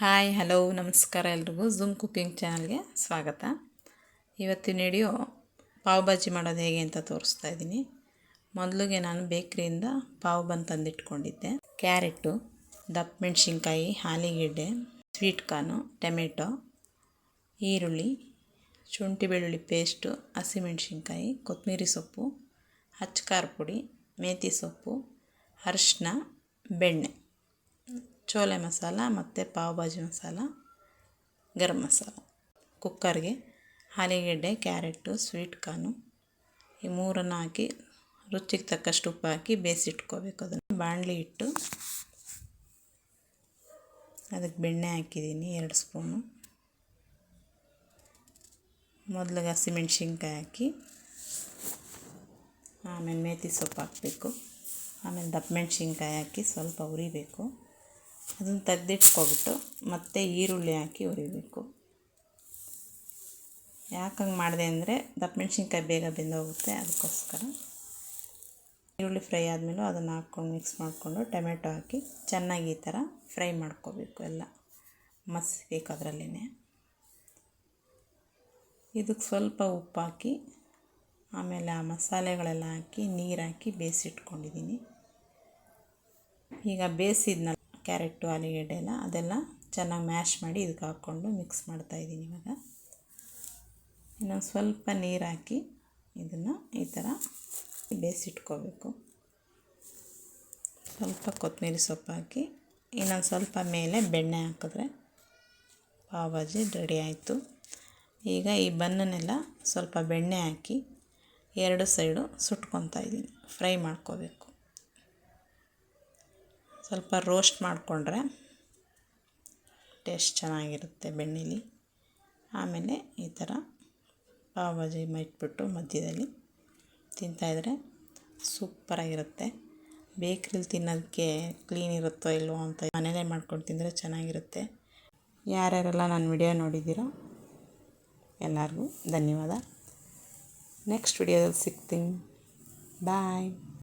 Hi, hello, ನಮಸ್ಕಾರ ಎಲ್ರಿಗೂ. Zoom cooking ಚಾನಲ್ಗೆ ಸ್ವಾಗತ. ಇವತ್ತಿನ ವಿಡಿಯೋ ಪಾವ್ ಭಾಜಿ ಮಾಡೋದು ಹೇಗೆ ಅಂತ ತೋರಿಸ್ತಾ ಇದ್ದೀನಿ. ಮೊದಲಿಗೆ ನಾನು ಬೇಕ್ರಿಯಿಂದ ಪಾವ್ ಬನ್ ತಂದಿಟ್ಕೊಂಡಿದ್ದೆ. ಕ್ಯಾರೆಟು ದಪ್ಪ ಮೆಣಸಿನ್ಕಾಯಿ ಹಾಲಿಗೆಡ್ಡೆ ಸ್ವೀಟ್ ಕಾರ್ನು ಟೊಮೆಟೊ, ಈರುಳ್ಳಿ, ಶುಂಠಿ ಬೆಳ್ಳುಳ್ಳಿ ಪೇಸ್ಟು ಹಸಿಮೆಣ್ಸಿನ್ಕಾಯಿ ಕೊತ್ತಂಬರಿ ಸೊಪ್ಪು ಹಚ್ಚ ಖಾರ ಪುಡಿ ಮೇಥಿ ಸೊಪ್ಪು, ಅರಿಶಿನ, ಬೆಣ್ಣೆ. ಚೋಲೆ ಮಸಾಲ ಮತ್ತು ಪಾವ್ ಭಾಜಿ ಮಸಾಲ, ಗರಂ ಮಸಾಲ. ಕುಕ್ಕರ್ಗೆ ಆಲೂಗೆಡ್ಡೆ ಕ್ಯಾರೆಟು ಸ್ವೀಟ್ ಕಾರ್ನು ಈ ಮೂರನ್ನು ಹಾಕಿ ರುಚಿಗೆ ತಕ್ಕಷ್ಟು ಉಪ್ಪು ಹಾಕಿ ಬೇಯಿಸಿಟ್ಕೋಬೇಕು. ಅದನ್ನು ಬಾಣಲಿ ಇಟ್ಟು ಅದಕ್ಕೆ ಬೆಣ್ಣೆ ಹಾಕಿದ್ದೀನಿ, ಎರಡು ಸ್ಪೂನು. ಮೊದಲಿಗೆ ಹಸಿಮೆಣ್ಸಿನ್ಕಾಯಿ ಹಾಕಿ, ಆಮೇಲೆ ಮೇಥಿ ಸೊಪ್ಪು ಹಾಕಬೇಕು. ಆಮೇಲೆ ದಪ್ಪ ಮೆಣ್ಸಿನ್ಕಾಯಿ ಹಾಕಿ ಸ್ವಲ್ಪ ಹುರಿಬೇಕು. ಅದನ್ನು ತೆಗ್ದಿಟ್ಕೊಬಿಟ್ಟು ಮತ್ತೆ ಈರುಳ್ಳಿ ಹಾಕಿ ಹುರಿಬೇಕು. ಯಾಕೆ ಹಂಗೆ ಮಾಡಿದೆ ಅಂದರೆ ದಪ್ಪ ಮೆಣಸಿನ್ಕಾಯಿ ಬೇಗ ಬೆಂದೋಗುತ್ತೆ ಅದಕ್ಕೋಸ್ಕರ. ಈರುಳ್ಳಿ ಫ್ರೈ ಆದಮೇಲೂ ಅದನ್ನು ಹಾಕ್ಕೊಂಡು ಮಿಕ್ಸ್ ಮಾಡಿಕೊಂಡು ಟೊಮೆಟೊ ಹಾಕಿ ಚೆನ್ನಾಗಿ ಈ ಥರ ಫ್ರೈ ಮಾಡ್ಕೋಬೇಕು ಎಲ್ಲ ಮಸ್ಬೇಕು ಅದರಲ್ಲೇ ಇದಕ್ಕೆ ಸ್ವಲ್ಪ ಉಪ್ಪು ಹಾಕಿ, ಆಮೇಲೆ ಆ ಮಸಾಲೆಗಳೆಲ್ಲ ಹಾಕಿ ನೀರು ಹಾಕಿ ಬೇಯಿಸಿಟ್ಕೊಂಡಿದ್ದೀನಿ ಈಗ ಬೇಯಿಸಿದ್ನಲ್ಲ ಕ್ಯಾರೆಟು ಆಲೂಗಡ್ಡೆ ಎಲ್ಲ ಅದೆಲ್ಲ ಚೆನ್ನಾಗಿ ಮ್ಯಾಶ್ ಮಾಡಿ ಇದಕ್ಕೆ ಹಾಕ್ಕೊಂಡು ಮಿಕ್ಸ್ ಮಾಡ್ತಾಯಿದ್ದೀನಿ ಇವಾಗ. ಇನ್ನೊಂದು ಸ್ವಲ್ಪ ನೀರು ಹಾಕಿ ಇದನ್ನು ಈ ಥರ ಬೇಯಿಸಿಟ್ಕೋಬೇಕು. ಸ್ವಲ್ಪ ಕೊತ್ತಂಬರಿ ಸೊಪ್ಪು ಹಾಕಿ ಇನ್ನೊಂದು ಸ್ವಲ್ಪ ಮೇಲೆ ಬೆಣ್ಣೆ ಹಾಕಿದ್ರೆ ಪಾವ್ ಭಾಜಿ ರೆಡಿ ಆಯಿತು. ಈಗ ಈ ಬನ್ನನ್ನೆಲ್ಲ ಸ್ವಲ್ಪ ಬೆಣ್ಣೆ ಹಾಕಿ ಎರಡು ಸೈಡು ಸುಟ್ಕೊತಾ ಇದ್ದೀನಿ. ಫ್ರೈ ಮಾಡ್ಕೋಬೇಕು. ಸ್ವಲ್ಪ ರೋಸ್ಟ್ ಮಾಡಿಕೊಂಡ್ರೆ ಟೇಸ್ಟ್ ಚೆನ್ನಾಗಿರುತ್ತೆ ಬೆಣ್ಣೆಲಿ. ಆಮೇಲೆ ಈ ಥರ ಪಾವ್ ಬಾಜಿ ಇಟ್ಬಿಟ್ಟು ಮಧ್ಯದಲ್ಲಿ ತಿಂತಾಯಿದ್ರೆ ಸೂಪರಾಗಿರುತ್ತೆ. ಬೇಕ್ರಿಲಿ ತಿನ್ನೋದಕ್ಕೆ ಕ್ಲೀನ್ ಇರುತ್ತೋ ಇಲ್ವೋ ಅಂತ ಮನೇಲೇ ಮಾಡ್ಕೊಂಡು ತಿಂದರೆ ಚೆನ್ನಾಗಿರುತ್ತೆ. ಯಾರ್ಯಾರೆಲ್ಲ ನನ್ನ ವಿಡಿಯೋ ನೋಡಿದ್ದೀರೋ ಎಲ್ಲರಿಗೂ ಧನ್ಯವಾದ. ನೆಕ್ಸ್ಟ್ ವಿಡಿಯೋದಲ್ಲಿ ಸಿಗ್ತೀನಿ. ಬಾಯ್.